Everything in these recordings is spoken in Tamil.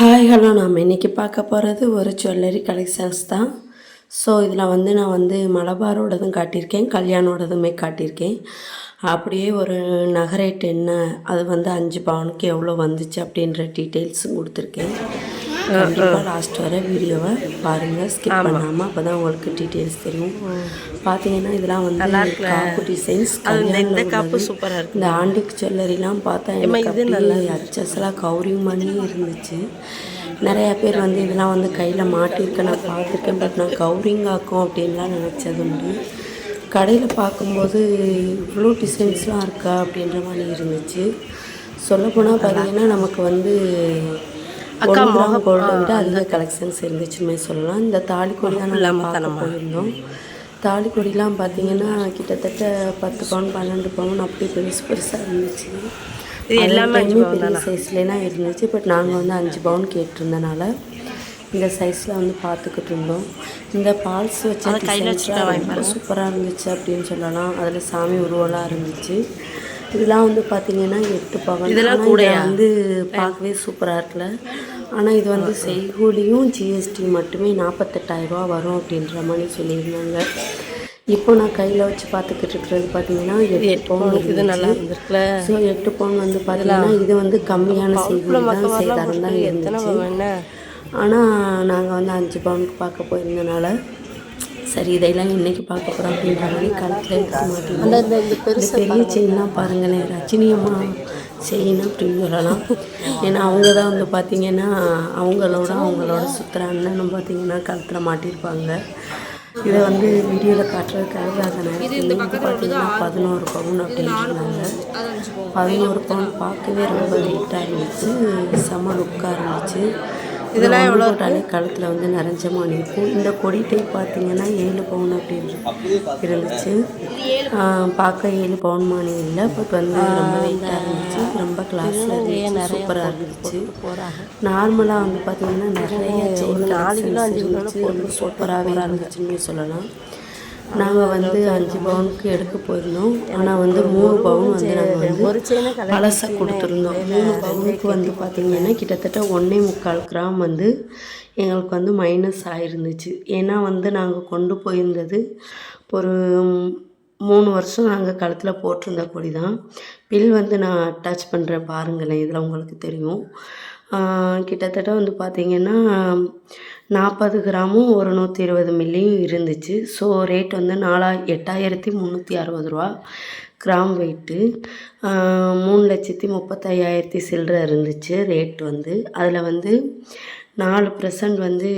ஹாய் ஹலோ நாம் இன்றைக்கி பார்க்க போகிறது ஒரு ஜுவல்லரி கலெக்ஷன்ஸ் தான். ஸோ இதில் வந்து நான் வந்து மலபாரோடதும் காட்டியிருக்கேன் கல்யாணோடதுமே காட்டியிருக்கேன். அப்படியே ஒரு நகரேட் என்ன அது வந்து அஞ்சு பவுனுக்கு எவ்வளோ வந்துச்சு அப்படின்ற டீட்டெயில்ஸும் கொடுத்துருக்கேன். கண்டிப்பாக லாஸ்ட் வர வீடியோவை பாருங்கள் ஸ்கிப் பண்ணாமல் அப்போ தான் உங்களுக்கு டீட்டெயில்ஸ் தெரியும். பார்த்தீங்கன்னா இதெல்லாம் வந்து காப்பு டிசைன்ஸ் இந்த காப்பு சூப்பரா இருக்கு. இந்த ஆண்டிக் ஜுவல்லரிலாம் பார்த்தா எனக்கு அப்படியே அச்சஸ்லாம் கௌரிங் மாதிரியே இருந்துச்சு. நிறையா பேர் வந்து இதெல்லாம் வந்து கையில் மாட்டியிருக்க. நான் பார்த்துருக்கேன் பட் நான் கௌரிங் ஆக்கும் அப்படின்லாம் நினச்சது உண்டு. கடையில் பார்க்கும்போது இவ்வளோ டிசைன்ஸ்லாம் இருக்கா அப்படின்ற மாதிரி இருந்துச்சு. சொல்லப்போனால் பார்த்தீங்கன்னா நமக்கு வந்து அக்கா மோக கோல்டு விட அதிக கலெக்ஷன்ஸ் இருந்துச்சுமே சொல்லலாம். இந்த தாலிக்கொடி தான் பார்க்க போயிருந்தோம். தாலிக்கொடிலாம் பார்த்தீங்கன்னா கிட்டத்தட்ட பத்து பவுன் பன்னெண்டு பவுன் அப்படி பெருசு பெருசாக இருந்துச்சு. இது எல்லாமே பெரிய சைஸ்லாம் இருந்துச்சு. பட் நாங்கள் வந்து அஞ்சு பவுன் கேட்டிருந்தனால இந்த சைஸில் வந்து பார்த்துக்கிட்டு இருந்தோம். இந்த பால்ஸ் வச்ச டிசைன்ஸ்லாம் ரொம்ப சூப்பராக இருந்துச்சு அப்படின்னு சொல்லலாம். அதில் சாமி உருவலாம் இருந்துச்சு. இதெல்லாம் வந்து பார்த்தீங்கன்னா எட்டு பவன். இதெல்லாம் இதை வந்து பார்க்கவே சூப்பராக இருக்குல்ல. ஆனால் இது வந்து செய்கூலியும் ஜிஎஸ்டி மட்டுமே நாற்பத்தெட்டாயிரரூவா வரும் அப்படின்ற மாதிரி சொல்லியிருந்தாங்க. இப்போ நான் கையில் வச்சு பார்த்துக்கிட்டு இருக்கிறது பார்த்தீங்கன்னா எட்டு பவுன் இது நல்லா இருந்திருக்குல்ல. ஸோ எட்டு பவுன் வந்து பார்த்தீங்கன்னா இது வந்து கம்மியான செய்கூலி தான் செய்தாரம் தான் இருந்துச்சு. ஆனால் நாங்கள் வந்து அஞ்சு பவுனுக்கு பார்க்க போயிருந்தனால சரி இதையெல்லாம் இன்னைக்கு பார்க்க போகிறோம் அப்படின்ற மாதிரி கழுத்தில் எடுக்க மாட்டேன் இந்த பெரிய செயின்லாம் பாருங்களேன் ரஜினி அம்மா செயின் அப்படின்னு சொல்லலாம். ஏன்னா அவங்க தான் வந்து பார்த்தீங்கன்னா அவங்களோட அவங்களோட சுற்றுற அண்ணனும் பார்த்தீங்கன்னா கழுத்தில் மாட்டியிருப்பாங்க இதை வந்து வீடியோவில் காட்டுறதுக்காக அதை நேரத்தில் இது பார்த்தீங்கன்னா பதினோரு பவுன் அப்படின்னு சொன்னாங்க. பதினோரு பவுன் பார்க்கவே ரொம்ப வெயிட்டாக இருந்துச்சு. செம லுக்காக இருந்துச்சு. இதெல்லாம் எவ்வளோ போட்டாலே கழுத்தில் வந்து நிறைஞ்ச மாதிரி இருக்கும். இந்த கொடி டைப் பார்த்தீங்கன்னா ஏழு பவுன் அப்படின்னு இருந்துச்சு. பார்க்க ஏழு பவுன் மாதிரி இல்லை. பட் வந்து ரொம்ப வெயிட்டாக இருந்துச்சு. ரொம்ப கிளாஸில் இருந்துச்சு. சூப்பராக இருந்துச்சு. நார்மலாக வந்து பார்த்தீங்கன்னா நிறைய செயின் இருந்துச்சு. சூப்பராகவே இருந்துச்சுன்னு சொல்லலாம். நாங்கள் வந்து அஞ்சு பவுனுக்கு எடுக்க போயிருந்தோம். ஆனால் வந்து மூணு பவுன் வந்து நாங்கள் வந்து ஒரு பழசாக கொடுத்துருந்தோம். மூணு பவுனுக்கு வந்து பார்த்திங்கன்னா கிட்டத்தட்ட ஒன்றே முக்கால் கிராம் வந்து எங்களுக்கு வந்து மைனஸ் ஆகிருந்துச்சு ஏன்னா வந்து நாங்கள் கொண்டு போயிருந்தது ஒரு மூணு வருஷம் நாங்கள் கழுத்தில் போட்டிருந்த கொடி தான் பில் வந்து நான் அட்டாச் பண்ணுறேன் பாருங்களேன் இதில் உங்களுக்கு தெரியும். கிட்டத்தட்ட வந்து பார்த்திங்கன்னா நாற்பது கிராமும் ஒரு நூற்றி இருபது மில்லியும் இருந்துச்சு. ஸோ ரேட் வந்து நாலா எட்டாயிரத்தி முந்நூற்றி அறுபது ரூபா கிராம் வெயிட்டு மூணு லட்சத்தி முப்பத்தையாயிரத்தி சில்லற இருந்துச்சு ரேட் வந்து. அதில் வந்து நாலு பர்சன்ட் வந்து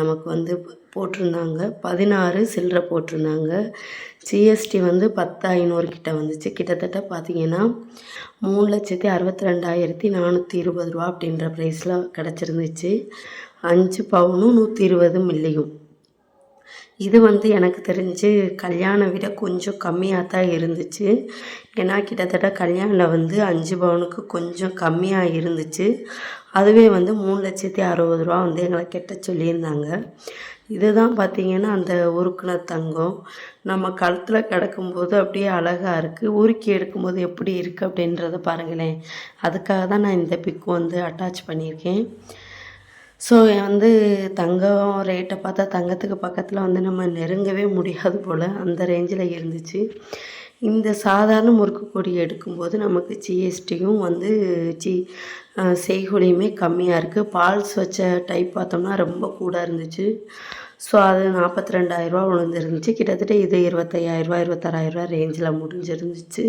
நமக்கு வந்து போட்டிருந்தாங்க. பதினாறு சில்லற போட்டிருந்தாங்க. ஜிஎஸ்டி வந்து பத்து ஐநூறு கிட்ட வந்துச்சு. கிட்டத்தட்ட பார்த்தீங்கன்னா மூணு லட்சத்தி அறுபத்தி ரெண்டாயிரத்தி நானூற்றி இருபது ரூபா அப்படின்ற ப்ரைஸில் கிடச்சிருந்துச்சு. அஞ்சு பவுனும் நூற்றி இருபது மில்லியும். இது வந்து எனக்கு தெரிஞ்சு கல்யாணம் விட கொஞ்சம் கம்மியாக தான் இருந்துச்சு. ஏன்னா கிட்டத்தட்ட கல்யாணில் வந்து அஞ்சு பவுனுக்கு கொஞ்சம் கம்மியாக இருந்துச்சு. அதுவே வந்து மூணு லட்சத்தி அறுபது ரூபா வந்து எங்களை கெட்ட சொல்லியிருந்தாங்க. இதுதான் பார்த்திங்கன்னா அந்த உருக்குன தங்கம். நம்ம கழுத்தில் கிடக்கும்போது அப்படியே அழகாக இருக்குது உருக்கி எடுக்கும்போது எப்படி இருக்குது அப்படின்றத பாருங்களேன். அதுக்காக தான் நான் இந்த பிக் வந்து அட்டாச் பண்ணியிருக்கேன். ஸோ வந்து தங்கம் ரேட்டை பார்த்தா தங்கத்துக்கு பக்கத்தில் வந்து நம்ம நெருங்கவே முடியாது போல். அந்த ரேஞ்சில் இருந்துச்சு. இந்த சாதாரண முறுக்கு கொடி எடுக்கும்போது நமக்கு ஜிஎஸ்டியும் வந்து ஜி செய்கூலியுமே கம்மியாக இருக்குது பால்ஸ் வச்ச டைப் பார்த்தோம்னா ரொம்ப கூட இருந்துச்சு. ஸோ அது நாற்பத்தி ரெண்டாயிரரூவா விழுந்துருந்துச்சு கிட்டத்தட்ட இது இருபத்தையாயிரரூவா இருபத்தாறாயிரரூவா ரேஞ்சில் முடிஞ்சிருந்துச்சு.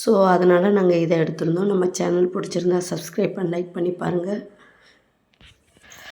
ஸோ அதனால் நாங்கள் இதை எடுத்திருந்தோம். நம்ம சேனல் பிடிச்சிருந்தா சப்ஸ்கிரைப் பண்ணி லைக் பண்ணி பாருங்கள்